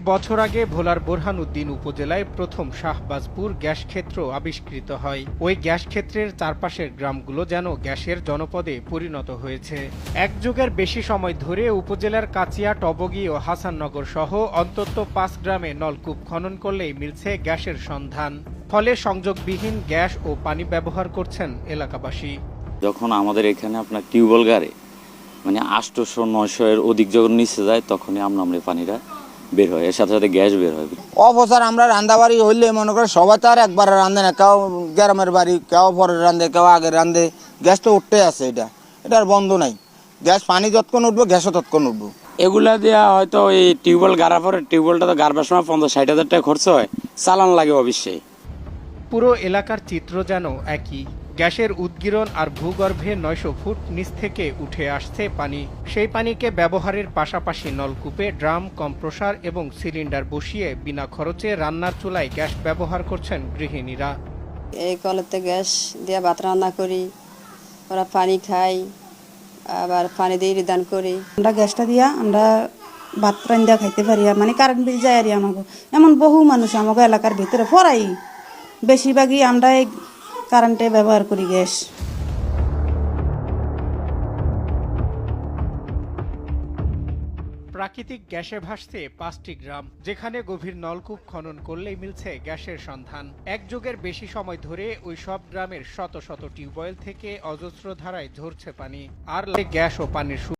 বছর আগে ভোলার বোরহানউদ্দিন উপজেলায় প্রথম শাহবাজপুর গ্যাস ক্ষেত্র আবিষ্কৃত হয়। ওই গ্যাস ক্ষেত্রের চারপাশের গ্রামগুলো যেন গ্যাসের জনপদে পরিণত হয়েছে। এক যুগের বেশি সময় ধরে উপজেলার কাচিয়া, টবগি ও হাসাননগর সহ অন্তত পাঁচ গ্রামে নলকূপ খনন করলেই মিলছে গ্যাসের সন্ধান। ফলে সংযোগবিহীন গ্যাস ও পানি ব্যবহার করছেন এলাকাবাসী। যখন আমাদের এখানে আপনার টিউবওয়েল গাড়ে মানে আটশোশো নয়শো এর অধিক যখন নিচে যায়, তখনই আমরা পানিটা বের হয় এর সাথে সাথে গ্যাস বের হয়। অবসর আমরা রান্দা বাড়ি হইলে মনে করে সবাই তো আর একবার রান্ধে না কেউ গ্রামের বাড়ি কেউ পরে রান্ধে কেউ আগে রান্ধে গ্যাস তো উঠতে আছে এটা এটার বন্ধ নাই। গ্যাস পানি যতক্ষণ উঠবো গ্যাসও ততক্ষণ উঠবো। এগুলা দেওয়া হয়তো এই টিউবওয়েল গাড়ার পরে টিউবওয়েলটা তো গাড়বার সময় পঞ্চাশ ষাট হাজার টাকা খরচ হয়। চালান লাগে অবশ্যই। পুরো এলাকার চিত্র যেন একই। গ্যাসের উদ্গীরণ আর ভূগর্ভে নয়শো ফুট নিচ থেকে উঠে আসছে পানি। সেই পানিকে ব্যবহারের পাশাপাশি নলকূপে ড্রাম কম্প্রসার এবং সিলিন্ডার বসিয়ে বিনা খরচে রান্নার চুলায় গ্যাস ব্যবহার করছেন গৃহিণীরা। এই কলেতে গ্যাস দিয়ে ভাত রান্না করি ওরা পানি খাই আবার পানি দিয়ে রিদান করি। আমরা গ্যাসটা দিয়া আমরা ভাত রান্না খাইতে পারি আর মানে কারেন্ট বিল যায় আর আমাকে এমন বহু মানুষ আমাকে এলাকার ভিতরে পড়াই বেশিরভাগই আমরা এই কারেন্টে ব্যবহার করি গ্যাস। প্রাকৃতিক গ্যাসে ভাসছে পাঁচটি গ্রাম, যেখানে গভীর নলকূপ খনন করলেই মিলছে গ্যাসের সন্ধান। এক যুগের বেশি সময় ধরে ওই সব গ্রামের শত শত টিউবওয়েল থেকে অজস্র ধারায় ঝরছে পানি, আর গ্যাস ও পানির